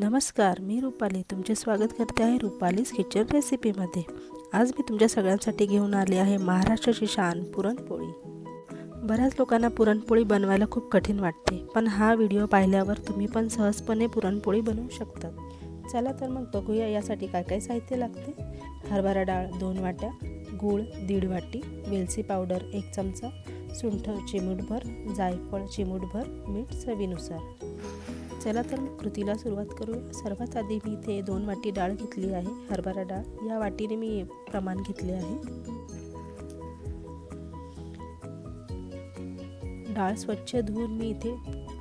नमस्कार मी रुपाली. तुमचे स्वागत करते आहे रुपालीज किचन रेसिपीमध्ये आज मी तुमच्या सगळ्यांसाठी घेऊन आले आहे महाराष्ट्राची शान पुरणपोळी. बऱ्याच लोकांना पुरणपोळी बनवायला खूप कठीण वाटते पण हा व्हिडिओ पाहिल्यावर तुम्ही पण सहजपणे पुरणपोळी बनवू शकता. चला तर मग बघूया यासाठी काय काय साहित्य लागते. हरभरा डाळ दोन वाट्या गूळ दीड वाटी वेलची पावडर एक चमचा सुंठ चिमूटभर जायफळ चिमूटभर मीठ चवीनुसार. चला तर मग कृतीला सुरुवात करूया. सर्वात आधी मी इथे दोन वाटी डाळ घेतली आहे हरभरा डाळ. या वाटीने मी प्रमाण घेतले आहे. डाळ स्वच्छ धुवून मी इथे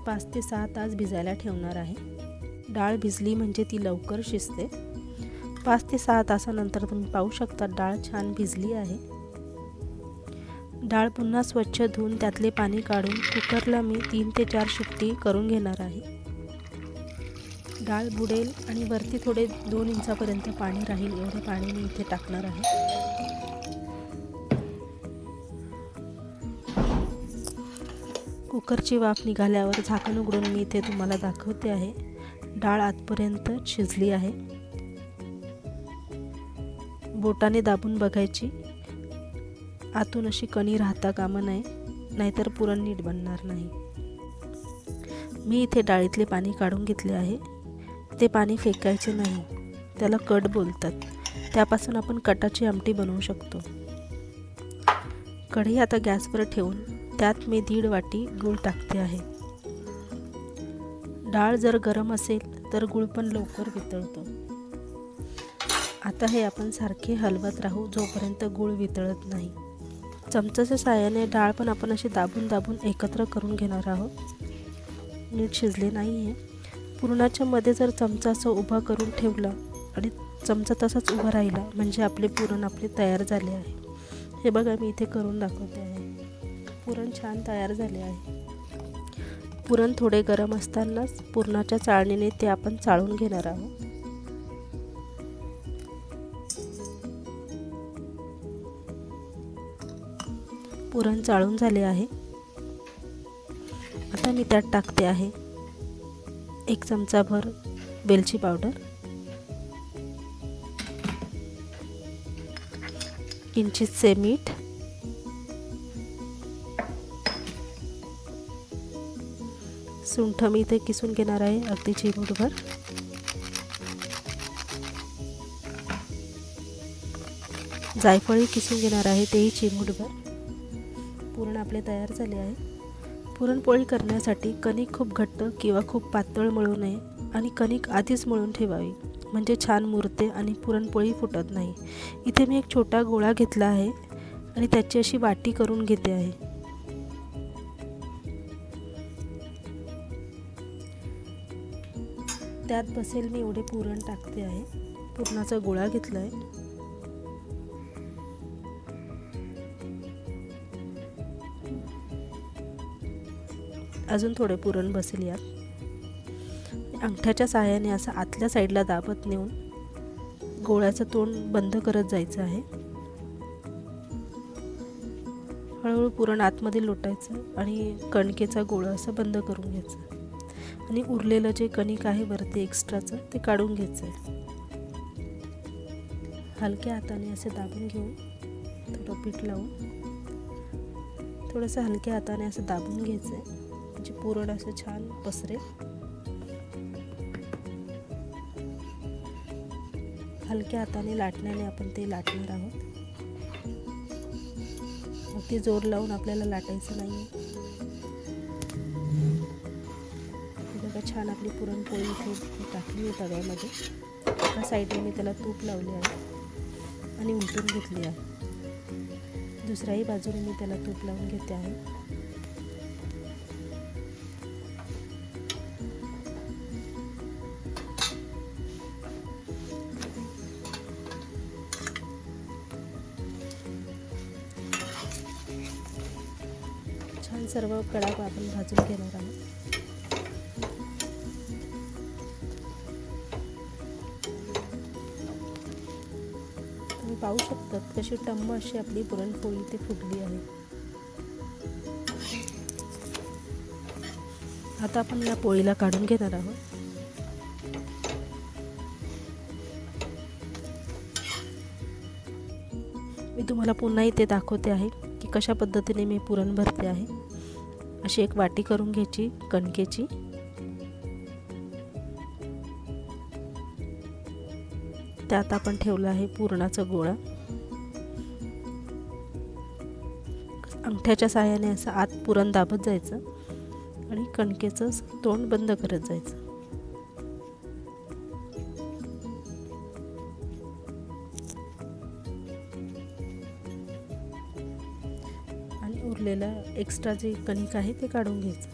पाच ते सहा तास भिजायला ठेवणार आहे. डाळ भिजली म्हणजे ती लवकर शिजते. पाच ते सहा तासानंतर तुम्ही पाहू शकता डाळ छान भिजली आहे. डाळ पुन्हा स्वच्छ धुवून त्यातले पाणी काढून कुकरला मी तीन ते चार शिट्टी करून घेणार आहे. डाळ बुडेल आणि वरती थोडे दोन इंचापर्यंत पाणी राहील. एवढं पाणी मी इथे टाकणार आहे. कुकरची वाफ निघाल्यावर झाकण उघडून मी इथे तुम्हाला दाखवते आहे. डाळ आतपर्यंत शिजली आहे. बोटाने दाबून बघायची. आतून अशी कणी राहता कामं नाही नाहीतर पुरण नीट बनणार नाही. मी इथे डाळीतले पाणी काढून घेतले आहे. ते पाणी फेकायचे नाही. त्याला कट बोलतात. त्यापासून आपण कटाची आमटी बनवू शकतो. कढई आता गॅसवर ठेवून त्यात मी दीड वाटी गूळ टाकते आहे. डाळ जर गरम असेल तर गूळ पण लवकर वितळतो. आता हे आपण सारखे हलवत राहू जोपर्यंत गूळ वितळत नाही. चमचाच्या साहाय्याने डाळ पण आपण अशी दाबून दाबून एकत्र करून घेणार आहोत. नीट शिजले नाही आहे पुरणाच्या मध्ये जर चमचा असं उभा करून ठेवला आणि चमचा तसाच उभा राहिला म्हणजे आपले पुरण आपले तयार झाले आहे. हे बघा मी इथे करून दाखवते आहे. पुरण छान तयार झाले आहे. पुरण थोडे गरम असतानाच पुरणाच्या चाळणीने ते आपण चाळून घेणार आहोत. पुरण चाळून झाले आहे. आता मी त्यात टाकते आहे. एक चमचाभर वेलची पावडर. किंचितसे मीठ. सुंठ मी इथे किसून घेणार आहे अगदी चिमूटभर जायफळी किसून घेणार आहे तेही चिमूटभर पूर्ण आपले तयार झाले आहे. पुरणपोळी करण्यासाठी कणिक खूप घट्ट किंवा खूप पातळ मळू नये आणि कणिक आधीच मळून ठेवावी. म्हणजे छान मुरते आणि पुरणपोळी फुटत नाही. इथे मी एक छोटा गोळा घेतला आहे आणि त्याची अशी वाटी करून घेते आहे. त्यात बसेल मी एवढे पुरण टाकते आहे. पुरणाचा गोळा घेतला आहे अजून थोडे पुरण बसेल यात. अंगठ्याच्या सहाय्याने असं आतल्या साईडला दाबत नेऊन गोळ्याचं तोंड बंद करत जायचं आहे. हळूहळू पुरण आतमध्ये लोटायचं आणि कणकेचा गोळा असं बंद करून घ्यायचं. आणि उरलेलं जे कणिक आहे वरती एक्स्ट्राचं ते काढून घ्यायचं आहे हलक्या हाताने असे दाबून घेऊन थोडं पीठ लावून थोडंसं हलक्या हाताने असं दाबून घ्यायचं आहे म्हणजे पुरण असं छान पसरेल हलक्या हाताने लाटण्याने आपण ते लाटणार आहोत. अगदी जोर लावून आपल्याला लाटायचं नाही बघा छान आपली पुरणपोळी इथे टाकली आहे तव्यामध्ये. एका साईडने मी त्याला तूप लावले आहे आणि उलटून घेतली आहे. दुसऱ्याही बाजूने मी त्याला तूप लावून घेते आहे. सर्व कडा आपण भाजून घेणार आहोत. तुम्ही पाहू शकतात कशी टम्म अशी आपली पुरणपोळी ते फुटली आहे. आता आपण या पोळीला काढून घेणार आहोत. मी तुम्हाला पुन्हा इथे दाखवते आहे की कशा पद्धतीने मी पुरण भरते आहे. अशी एक वाटी करून घ्यायची कणकेची. त्यात आपण ठेवलं आहे पुरणाचा गोळा. अंगठ्याच्या साहाय्याने असं आत पुरण दाबत जायचं आणि कणकेचं तोंड बंद करत जायचं. उरलेलं एक्स्ट्रा जे कणिक आहे ते काढून घ्यायचं.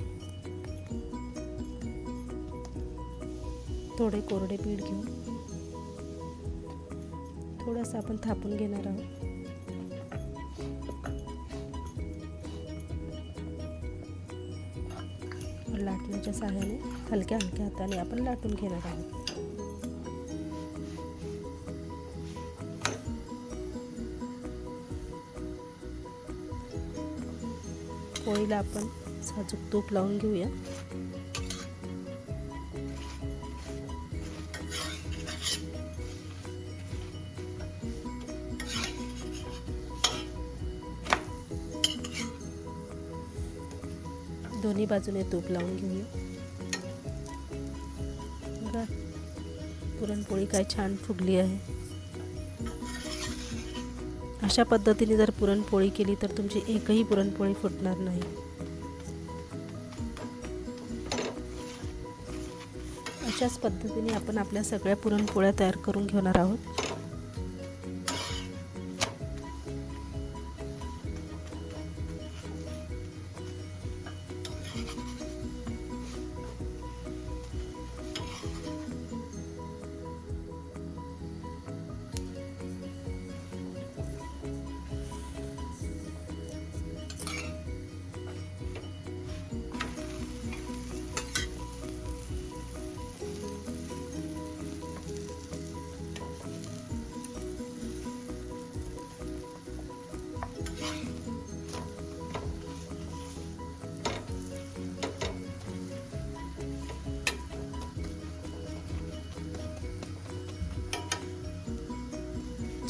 थोडे कोरडे पीठ घेऊन थोडासा आपण थापून घेणार आहोत. लाटण्याच्या सहाय्याने हलक्या हलक्या हाताने आपण लाटून घेणार आहोत. पोळीला आपण. साजूक तूप लावून घेऊया. दोन्ही बाजूने तूप लावून घेऊया. पुरणपोळी काय छान फुगली आहे. अशा पद्धतीने जर पुरणपोळी केली तर तुमची एकही पुरणपोळी फुटणार नाही. अशाच पद्धतीने आपण आपल्या सगळ्या पुरणपोळ्या तयार करून घेणार आहोत.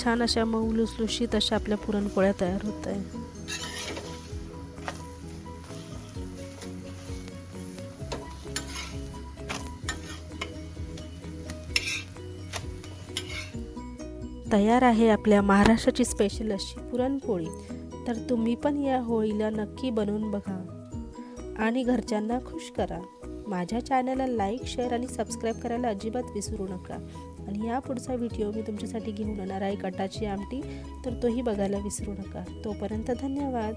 छान अशा मऊ लुसलुशीत अशा आपल्या पुरणपोळ्या तयार होत आहे तयार आहे आपल्या महाराष्ट्राची स्पेशल अशी पुरणपोळी. तर तुम्ही पण या होळीला नक्की बनवून बघा. आणि घरच्यांना खुश करा. माझ्या चॅनलला लाईक शेअर आणि सबस्क्राईब करायला अजिबात विसरू नका. आणि या पुढचा व्हिडिओ मी तुमच्यासाठी घेऊन येणार आहे कटाची आमटी. तर तोही बघायला विसरू नका. तोपर्यंत धन्यवाद.